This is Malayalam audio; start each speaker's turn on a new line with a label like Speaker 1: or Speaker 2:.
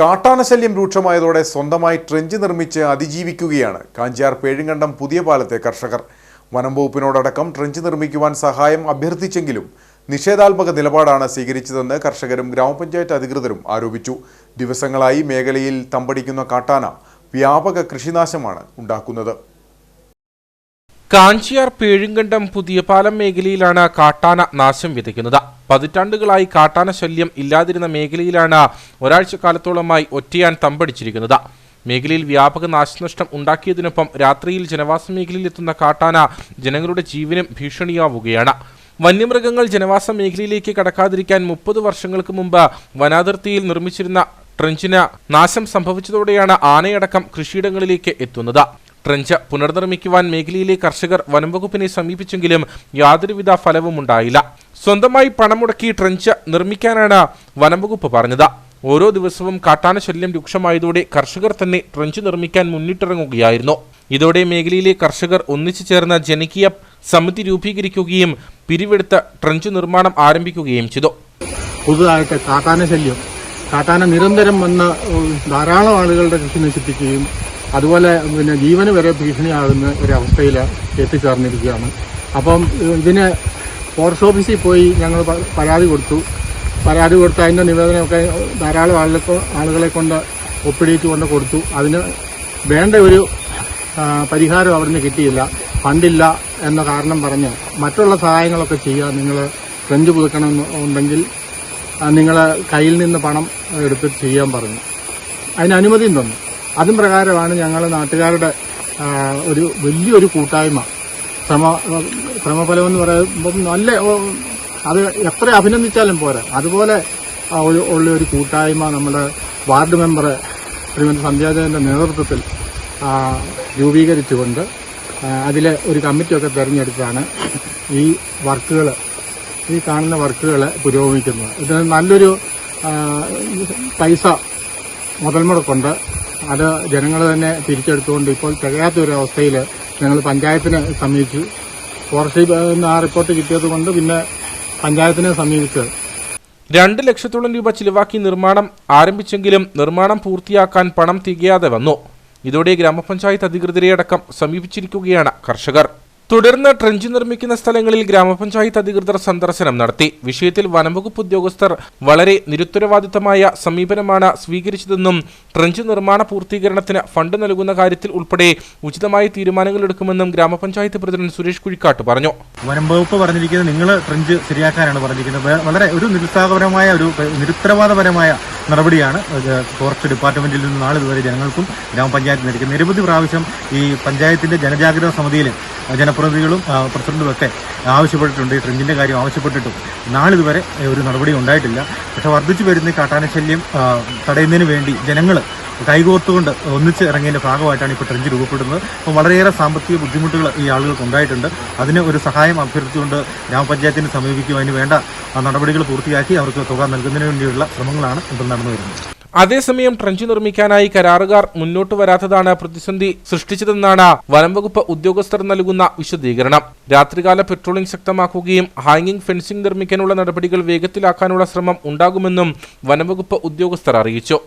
Speaker 1: കാട്ടാനശല്യം രൂക്ഷമായതോടെ സ്വന്തമായി ട്രെഞ്ച് നിർമ്മിച്ച് അതിജീവിക്കുകയാണ്. കാഞ്ചിയാർ പേഴുങ്കണ്ടം പുതിയ പാലത്തെ കർഷകർ. വനം വകുപ്പിനോടടക്കം ട്രെഞ്ച് നിർമ്മിക്കുവാൻ സഹായം അഭ്യർത്ഥിച്ചെങ്കിലും നിഷേധാത്മക നിലപാടാണ് സ്വീകരിച്ചതെന്ന് കർഷകരും ഗ്രാമപഞ്ചായത്ത് അധികൃതരും ആരോപിച്ചു. ദിവസങ്ങളായി മേഖലയിൽ തമ്പടിക്കുന്ന കാട്ടാന വ്യാപക കൃഷിനാശമാണ് ഉണ്ടാക്കുന്നത്.
Speaker 2: കാഞ്ചിയാർ പേഴുങ്കണ്ടം പുതിയ പാലം മേഖലയിലാണ് കാട്ടാന നാശം വിതയ്ക്കുന്നത്. പതിറ്റാണ്ടുകളായി കാട്ടാന ശല്യം ഇല്ലാതിരുന്ന മേഖലയിലാണ് ഒരാഴ്ച കാലത്തോളമായി ഒറ്റയാൻ തമ്പടിച്ചിരിക്കുന്നത്. മേഖലയിൽ വ്യാപക നാശനഷ്ടം ഉണ്ടാക്കിയതിനൊപ്പം രാത്രിയിൽ ജനവാസ മേഖലയിൽ എത്തുന്ന കാട്ടാന ജനങ്ങളുടെ ജീവനും ഭീഷണിയാവുകയാണ്. വന്യമൃഗങ്ങൾ ജനവാസ മേഖലയിലേക്ക് കടക്കാതിരിക്കാൻ മുപ്പത് വർഷങ്ങൾക്ക് മുമ്പ് വനാതിർത്തിയിൽ നിർമ്മിച്ചിരുന്ന ട്രെഞ്ചിന് നാശം സംഭവിച്ചതോടെയാണ് ആനയടക്കം കൃഷിയിടങ്ങളിലേക്ക് എത്തുന്നത്. ട്രെഞ്ച് പുനർനിർമ്മിക്കുവാൻ മേഖലയിലെ കർഷകർ വനംവകുപ്പിനെ സമീപിച്ചെങ്കിലും യാതൊരുവിധ ഫലവും ഉണ്ടായില്ല. സ്വന്തമായി പണം മുടക്കി ട്രഞ്ച് നിർമ്മിക്കാനാണ് വനംവകുപ്പ് പറഞ്ഞത്. ഓരോ ദിവസവും കാട്ടാന ശല്യം രൂക്ഷമായതോടെ കർഷകർ തന്നെ ട്രഞ്ച് നിർമ്മിക്കാൻ മുന്നിട്ടിറങ്ങുകയായിരുന്നു. ഇതോടെ മേഖലയിലെ കർഷകർ ഒന്നിച്ചു ചേർന്ന ജനകീയ സമിതി രൂപീകരിക്കുകയും പിരിവെടുത്ത് ട്രഞ്ച് നിർമ്മാണം ആരംഭിക്കുകയും ചെയ്തു.
Speaker 3: പുതുതായിട്ട് കാട്ടാന ശല്യം കാട്ടാന നിരന്തരം വന്ന് ധാരാളം ആളുകളുടെ കൃഷി നശിപ്പിക്കുകയും അതുപോലെ പിന്നെ ജീവന് വരെ ഭീഷണിയാകുന്ന ഒരവസ്ഥയിൽ എത്തിച്ചേർന്നിരിക്കുകയാണ്. അപ്പം ഇതിന് ഫോറസ്റ്റ് ഓഫീസിൽ പോയി ഞങ്ങൾ പരാതി കൊടുത്തു. പരാതി കൊടുത്ത് അതിന്റെ നിവേദനമൊക്കെ ധാരാളം ആളുകളെ ആളുകളെ കൊണ്ട് ഒപ്പിടിയിട്ട് കൊണ്ട് കൊടുത്തു. അതിന് വേണ്ട ഒരു പരിഹാരം അവിടുന്ന് കിട്ടിയില്ല. ഫണ്ടില്ല എന്ന കാരണം പറഞ്ഞ് മറ്റുള്ള സഹായങ്ങളൊക്കെ ചെയ്യുക നിങ്ങൾ ഫ്രഞ്ച് പുതുക്കണം ഉണ്ടെങ്കിൽ നിങ്ങൾ കയ്യിൽ നിന്ന് പണം എടുത്ത് ചെയ്യാൻ പറഞ്ഞു. അതിന് അനുമതിയും തന്നു. അതും പ്രകാരമാണ് ഞങ്ങൾ നാട്ടുകാരുടെ ഒരു വലിയൊരു കൂട്ടായ്മ. ശ്രമ ശ്രമഫലം എന്ന് പറയുമ്പം നല്ല അത് എത്ര അഭിനന്ദിച്ചാലും പോരാ. അതുപോലെ ഉള്ള ഒരു കൂട്ടായ്മ നമ്മുടെ വാർഡ് മെമ്പർ ശ്രീമതി സന്ധ്യാദേവന്റെ നേതൃത്വത്തിൽ രൂപീകരിച്ചുകൊണ്ട് അതിൽ ഒരു കമ്മിറ്റിയൊക്കെ തിരഞ്ഞെടുത്താണ് ഈ വർക്കുകൾ ഈ കാണുന്ന വർക്കുകൾ പുരോഗമിക്കുന്നത്. ഇതിന് നല്ലൊരു പൈസ മുതൽ മുടക്കുണ്ട് അത് ജനങ്ങൾ തന്നെ തിരിച്ചെടുത്തുകൊണ്ട് ഇപ്പോൾ തികയാത്ത ഒരു അവസ്ഥയിൽ ഞങ്ങൾ പഞ്ചായത്തിനെ സമീപിച്ചു. ഫോറസ്റ്റിൽ നിന്ന് ആ റിപ്പോർട്ട് കിട്ടിയത് കൊണ്ട് പിന്നെ പഞ്ചായത്തിനെ സമീപിച്ചത്
Speaker 2: രണ്ട് ലക്ഷത്തോളം രൂപ ചിലവാക്കി നിർമ്മാണം ആരംഭിച്ചെങ്കിലും നിർമ്മാണം പൂർത്തിയാക്കാൻ പണം തികയാതെ വന്നു. ഇതോടെ ഗ്രാമപഞ്ചായത്ത് അധികൃതരെ അടക്കം സമീപിച്ചിരിക്കുകയാണ് കർഷകർ. തുടർന്ന് ട്രഞ്ച് നിർമ്മിക്കുന്ന സ്ഥലങ്ങളിൽ ഗ്രാമപഞ്ചായത്ത് അധികൃതർ സന്ദർശനം നടത്തി. വിഷയത്തിൽ വനംവകുപ്പ് ഉദ്യോഗസ്ഥർ വളരെ നിരുത്തരവാദിത്തമായ സമീപനമാണ് സ്വീകരിച്ചതെന്നും ട്രഞ്ച് നിർമ്മാണ പൂർത്തീകരണത്തിന് ഫണ്ട് നൽകുന്ന കാര്യത്തിൽ ഉൾപ്പെടെ ഉചിതമായ തീരുമാനങ്ങൾ എടുക്കുമെന്നും ഗ്രാമപഞ്ചായത്ത് പ്രസിഡന്റ് സുരേഷ് കുഴിക്കാട്ട് പറഞ്ഞു.
Speaker 4: വനംവകുപ്പ് പറഞ്ഞിരിക്കുന്നത് നിങ്ങൾ ട്രഞ്ച് ശരിയാക്കാനാണ് പറഞ്ഞിരിക്കുന്നത്. വളരെ ഒരു നിരുത്സാഹപരമായ ഒരു നിരുത്തരവാദപരമായ നടപടിയാണ് ഫോറസ്റ്റ് ഡിപ്പാർട്ട്മെന്റിൽ നിന്ന് നാളിതുവരെ ജനങ്ങൾക്കും ഗ്രാമപഞ്ചായത്തിൽ നിൽക്കുന്നത് നിരവധി പ്രാവശ്യം ഈ പഞ്ചായത്തിന്റെ ജനജാഗ്രതാ സമിതിയിൽ ജനപ്രതിനിധികളും പ്രസിഡന്റും ഒക്കെ ആവശ്യപ്പെട്ടിട്ടുണ്ട്. ഈ ട്രെഞ്ചിന്റെ കാര്യം ആവശ്യപ്പെട്ടിട്ടും നാളിതുവരെ ഒരു നടപടി ഉണ്ടായിട്ടില്ല. പക്ഷെ വർദ്ധിച്ചു വരുന്ന കാട്ടാനശല്യം തടയുന്നതിന് വേണ്ടി ജനങ്ങൾ കൈകോർത്തുകൊണ്ട് ഒന്നിച്ച് ഇറങ്ങിയതിന്റെ ഭാഗമായിട്ടാണ് ഇപ്പോൾ ട്രെഞ്ച് രൂപപ്പെടുന്നത്. അപ്പോൾ വളരെയേറെ സാമ്പത്തിക ബുദ്ധിമുട്ടുകൾ ഈ ആളുകൾക്ക് ഉണ്ടായിട്ടുണ്ട്. അതിന് ഒരു സഹായം അഭ്യർത്ഥിച്ചുകൊണ്ട് ഗ്രാമപഞ്ചായത്തിനെ സമീപിക്കും അതിന് വേണ്ട നടപടികൾ പൂർത്തിയാക്കി അവർക്ക് തുക നൽകുന്നതിന് വേണ്ടിയുള്ള ശ്രമങ്ങളാണ് ഇപ്പോൾ നടന്നു വരുന്നത്.
Speaker 2: അതേസമയം ട്രഞ്ച് നിർമ്മിക്കാനായി കരാറുകാർ മുന്നോട്ട് വരാത്തതാണ് പ്രതിസന്ധി സൃഷ്ടിച്ചതെന്നാണ് വനംവകുപ്പ് ഉദ്യോഗസ്ഥർ നൽകുന്ന വിശദീകരണം. രാത്രികാല പെട്രോളിംഗ് ശക്തമാക്കുകയും ഹാങ്ങിംഗ് ഫെൻസിംഗ് നിർമ്മിക്കാനുള്ള നടപടികൾ വേഗത്തിലാക്കാനുള്ള ശ്രമം ഉണ്ടാകുമെന്നും വനംവകുപ്പ് ഉദ്യോഗസ്ഥർ അറിയിച്ചു.